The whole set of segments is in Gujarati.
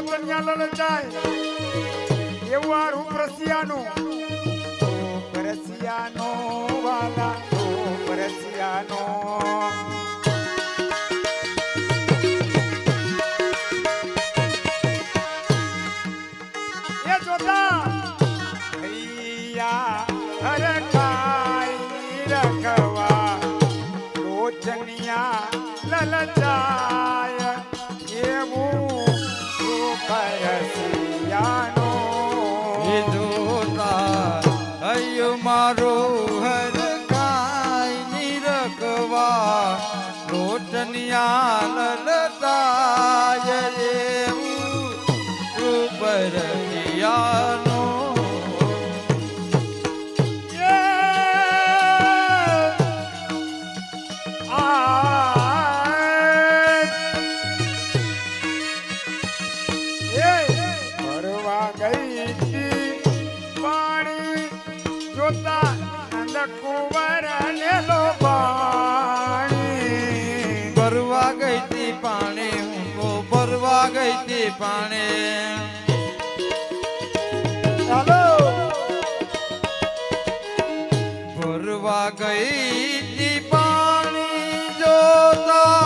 લોચનિયા લલચાય એવું આ રૂપ રસિયાનું રસિયાનો વાલા રૂપ રસિયાનો એ રખવા. લોચનિયા લલચાય મારો હર કાય નિરખવા રોટનિયા લલતાય એવું રૂપ ભરવા ગઈ તી પાણી હું તો ભરવા ગઈ તી પાણી. ચાલો. ભરવા ગઈ તી પાણી જોતા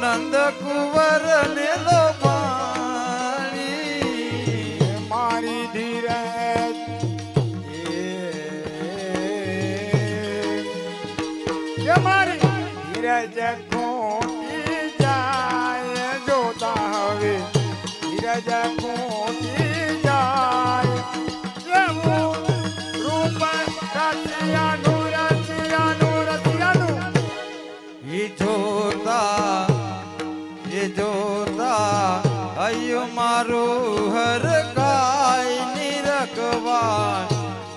નંદ કુંવર ને લો મારી ધીરજ. એ. મારી ધીરજ અયો મારું હર કાય નિરખવા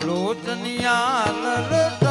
લોચનિયા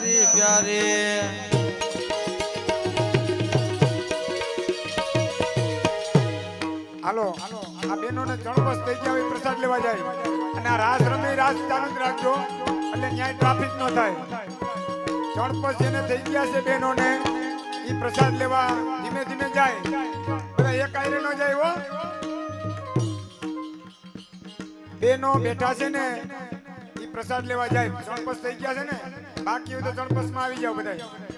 લાગે પ્યારી. હાલો, આ બેનોને જણબસ થઈ ગયા પ્રસાદ લેવા જાય. અને આ રાસ રમે, રાસ ચાલુ જ રાખજો. એટલે ન્યાય ટ્રાફિક ન થાય. જણપસ જેને થઈ ગયા છે બેનોને એ પ્રસાદ લેવા ધીમે ધીમે જાય. બધા એક આયરે ન જાય હો. બેનો બેઠા છે ને એ પ્રસાદ લેવા જાય. જણપસ થઈ ગયા છે ને? બાકી તો જણપસમાં આવી જાવ બધા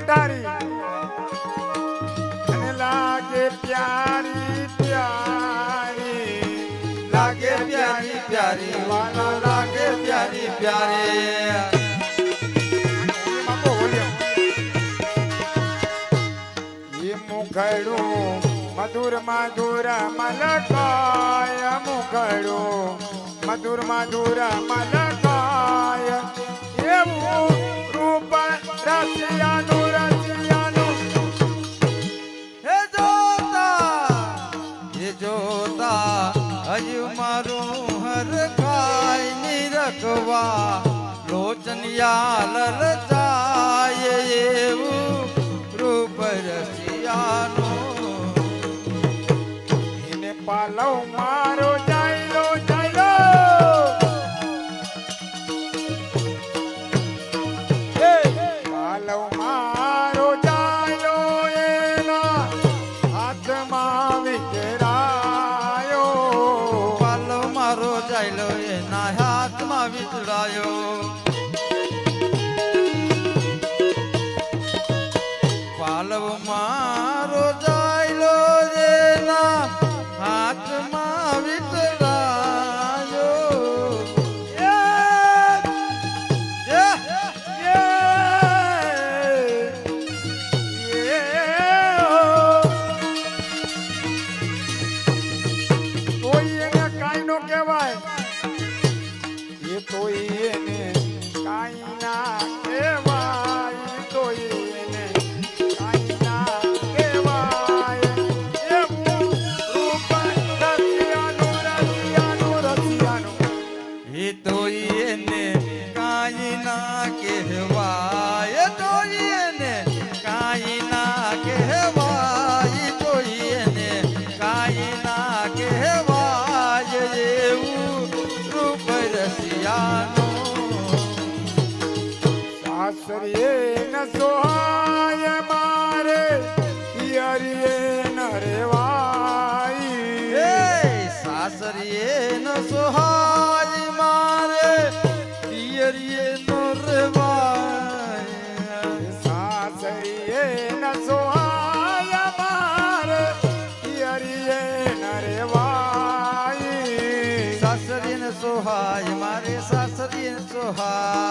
કટારી અને લાગે પ્યારી પ્યારી. લાગે પ્યારી પ્યારી. વાલા લાગે પ્યારી પ્યારી. મુખડું મધુર મધુર મલકાય મુખડું મધુર મધુર મલકાય. એવું રૂપ ભગવા લોચનિયાલ રચાય એવું રૂપ રસિયાનું એને પાલવ મારો ના હાથમાં વીજળાયો પાલવમાં સાસરીએ ન સોહાય મારે પિયરીએ ન રેવાય સાસરીએ ન સોહાય મારે પિયરીએ ન રેવાય સાસરીએ ન સોહાય મારે પિયરીએ ન રેવાય સાસરીએ ન સોહાય મારે સાસરીએ ન સોહાય